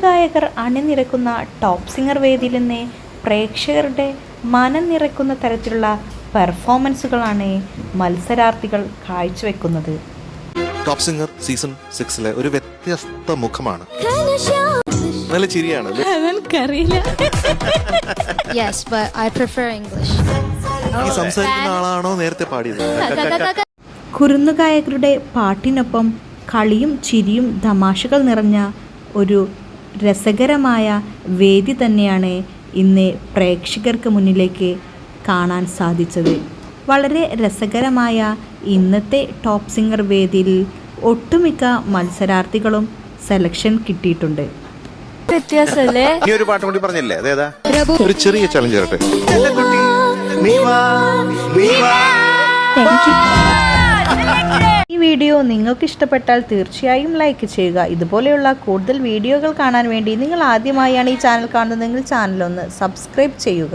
കുറുന്നുഗായകർ അണിനിരക്കുന്ന top singer വേദിയിൽ നിന്ന് പ്രേക്ഷകരുടെ മനം നിറയ്ക്കുന്ന തരത്തിലുള്ള പെർഫോമൻസുകളാണ് മത്സരാർത്ഥികൾ കാഴ്ചവെക്കുന്നത്. ടോപ്പ് സിംഗർ സീസൺ സിക്സിലെ ഒരു വ്യത്യസ്ത മുഖമാണ്. നല്ല ചിരിയാണ്. സംസാരിക്കുന്ന ആളാണോ നേരത്തെ പാടിയത്? കുരുന്നുഗായകരുടെ പാട്ടിനൊപ്പം കളിയും ചിരിയും തമാശകൾ നിറഞ്ഞ ഒരു രസകരമായ വേദി തന്നെയാണ് ഇന്ന് പ്രേക്ഷകർക്ക് മുന്നിലേക്ക് കാണാൻ സാധിച്ചത്. വളരെ രസകരമായ ഇന്നത്തെ ടോപ്പ് സിംഗർ വേദിയിൽ ഒട്ടുമിക്ക മത്സരാർത്ഥികളും സെലക്ഷൻ കിട്ടിയിട്ടുണ്ട്. വ്യത്യാസല്ലേ നീ ഒരു പാട്ട് കൂടി പറഞ്ഞില്ലേ? അതേതാ ഒരു ചെറിയ ചലഞ്ച് തരട്ടെ. എന്റെ കുട്ടി, നീ വാ, നീ വാ. വീഡിയോ നിങ്ങൾക്ക് ഇഷ്ടപ്പെട്ടാൽ തീർച്ചയായും ലൈക്ക് ചെയ്യുക. ഇതുപോലെയുള്ള കൂടുതൽ വീഡിയോകൾ കാണാൻ വേണ്ടി നിങ്ങൾ ആദ്യമായാണ് ഈ ചാനൽ കാണുന്നതെങ്കിൽ ചാനലൊന്ന് സബ്സ്ക്രൈബ് ചെയ്യുക.